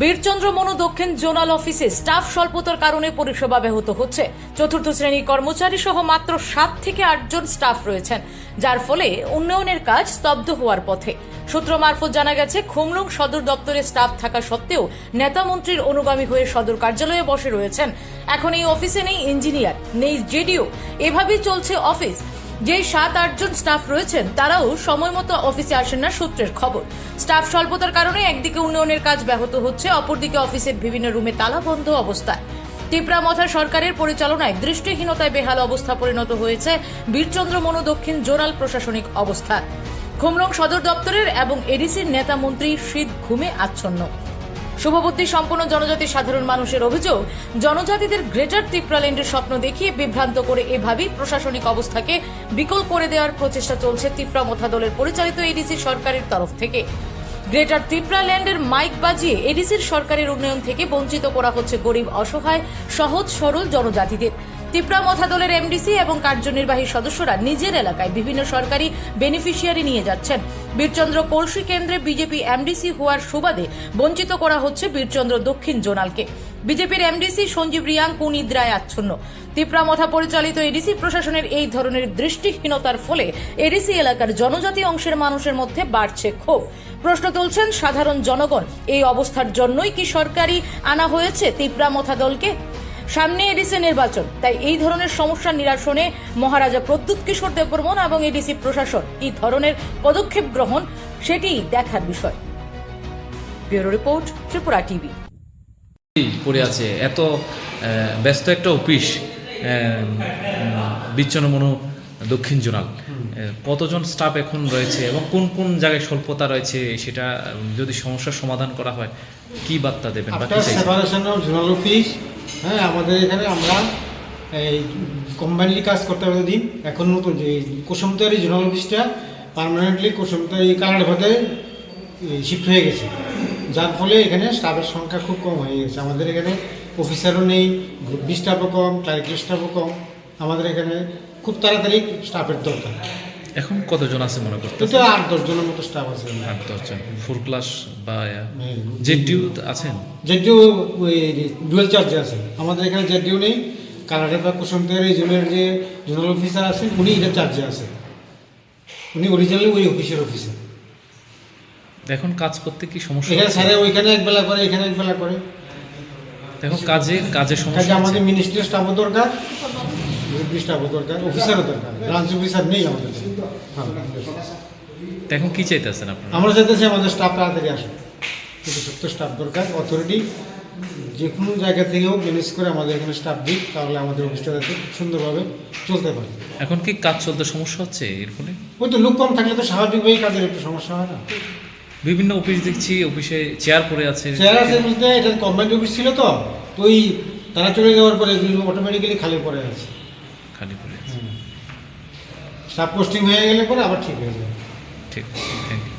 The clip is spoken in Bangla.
বীরচন্দ্র মনু দক্ষিণ জোনাল অফিসে স্টাফ স্বল্পতার কারণে পরিষেবা ব্যাহত হচ্ছে। চতুর্থ শ্রেণি কর্মচারী সহ মাত্র সাত থেকে আটজন স্টাফ রয়েছেন, যার ফলে উন্নয়নের কাজ স্তব্ধ হওয়ার পথে। সূত্র মারফত জানা গেছে খুমলুং সদর দপ্তরে স্টাফ থাকা সত্ত্বেও নেতা মন্ত্রীর অনুগামী হয়ে সদর কার্যালয়ে বসে রয়েছেন। এখন এই অফিসে নেই ইঞ্জিনিয়ার, নেই জেডিও। এভাবেই চলছে অফিস। যে সাত আটজন স্টাফ রয়েছেন, তারাও সময় মতো অফিসে আসেন না সূত্রের খবর। স্টাফ স্বল্পতার কারণে একদিকে উন্নয়নের কাজ ব্যাহত হচ্ছে, অপরদিকে অফিসের বিভিন্ন রুমে তালা বন্ধ অবস্থায়। টিপরামথা সরকারের পরিচালনায় দৃষ্টিহীনতায় বেহাল অবস্থা পরিণত হয়েছে বীরচন্দ্র মনু দক্ষিণ জোনাল প্রশাসনিক অবস্থা। খুমরং সদর দপ্তরের এবং এডিসির নেতা মন্ত্রী শীত ঘুমে আচ্ছন্ন। শুভবুদ্ধি সম্পন্ন জনজাতি সাধারণ মানুষের অভিযোগ, জনজাতিদের গ্রেটার ত্রিপ্রাল্যান্ডের স্বপ্ন দেখিয়ে বিভ্রান্ত করে এভাবেই প্রশাসনিক অবস্থাকে বিকল করে দেওয়ার প্রচেষ্টা চলছে ত্রিপুরা মথা দলের পরিচালিত এডিসি সরকারের তরফ থেকে। গ্রেটার ত্রিপুরাল্যান্ডের মাইক বাজিয়ে এডিসির সরকারের উন্নয়ন থেকে বঞ্চিত করা হচ্ছে গরিব, অসহায়, সহজ, সরল জনজাতিদের। তিপ্রা মথা দলের এমডিসি এবং কার্যনির্বাহী সদস্যরা নিজের এলাকায় বিভিন্ন সরকারি বেনিফিশিয়ারি নিয়ে যাচ্ছেন। বীরচন্দ্র কলসি কেন্দ্রে বিজেপি এমডিসি হওয়ার সুবাদে বঞ্চিত করা হচ্ছে বীরচন্দ্র দক্ষিণ জোনালকে। বিজেপির এমডিসি সঞ্জীব রিয়াং কুনিদ্রায় আচ্ছন্ন। তিপ্রা মথা পরিচালিত এডিসি প্রশাসনের এই ধরনের দৃষ্টিহীনতার ফলে এডিসি এলাকার জনজাতি অংশের মানুষের মধ্যে বাড়ছে ক্ষোভ। প্রশ্ন তুলছেন সাধারণ জনগণ, এই অবস্থার জন্যই কি সরকারি আনা হয়েছে তিপ্রা মথা দলকে? সামনে এডিসি নির্বাচন। তাই এই ধরনের সমস্যা নিরাসনে মহারাজা প্রদ্যুৎ কিশোর দেববর্মন এবং এডিসি প্রশাসন কি ধরনের পদক্ষেপ গ্রহণ সেটি দেখার বিষয়। Bureau report Tripura TV. পড়ে আছে এত আহ, ব্যস্ত একটা অফিস বিচ্ছন্নমনু দক্ষিণ জোনাল। কতজন স্টাফ এখন রয়েছে এবং কোন কোন জায়গায় স্বল্পতা রয়েছে সেটা যদি সমস্যার সমাধান করা হয় কি বার্তা দেবেন বা কি সেপারেশন অফ জোনাল অফিস হ্যাঁ আমাদের এখানে আমরা এই কম্বাইনলি কাজ করতে হবে দিন এখন নতুন যে কুসুমতারি জোনাল অফিসটা পার্মানেন্টলি কুসুমতারি কালারভাতে শিফট হয়ে গেছে। যার ফলে এখানে স্টাফের সংখ্যা খুব কম হয়ে গেছে। আমাদের এখানে অফিসারও নেই গ্রুপ স্টাফও কম ক্লারিক্যাল স্টাফও কম। আমাদের এখানে খুব তাড়াতাড়ি স্টাফের দরকার। এখন কতজন আছে মনে করতে কিন্তু আট দশজনের মতো স্টাফ আছে। আট দশজন ফোর ক্লাস বা হ্যাঁ। জেডিউ আছেন? জেডিও ওই ডুয়েল চার্জে আছে। আমাদের এখানে জেডিও নেই। কালারের বা কুসুমদের এই জোনের যে জোনাল অফিসার আছেন উনি এটা চার্জে আছে। উনি অরিজিনালি ওই অফিসের অফিসার এখন কাজ করতে কি সমস্যা এখানে স্যারে ওইখানে একবেলা করে এখানে একবেলা করে। কাজে কাজে কাজে সমস্যা আমাদের মিনিস্ট্রি স্টাফও দরকার। মিনিস্ট্রি স্টাফও দরকার অফিসারও দরকার ব্রাঞ্চ অফিসার নেই আমাদের হ্যাঁ এখন কি চাইতেছেন আপনারা? আমরা চাইতেছি আমাদের স্টাফ তাড়াতাড়ি আসুন সত্য স্টাফ দরকার অথরিটি যে কোনো জায়গা থেকে হোক ম্যানেজ করে আমাদের এখানে স্টাফ দিক তাহলে আমাদের অফিসটা যাতে সুন্দরভাবে চলতে পারে। এখন কি কাজ চলতে সমস্যা হচ্ছে এর ফলে ওই তো লোক কম থাকলে তো স্বাভাবিকভাবেই কাজের একটু সমস্যা হয় না। বিভিন্ন অফিস দেখছি অফিসে চেয়ার পড়ে আছে। চেয়ার আছে বলতে এটা গভর্নমেন্ট অফিস ছিল তো তো ওই তারা চলে যাওয়ার পরে এগুলো অটোমেটিক্যালি খালি পড়ে আছে। খালি পড়ে আছে। স্টাফ পোস্টিং হয়ে গেলে পরে আবার ঠিক হয়ে যাবে। ঠিক থ্যাংক ইউ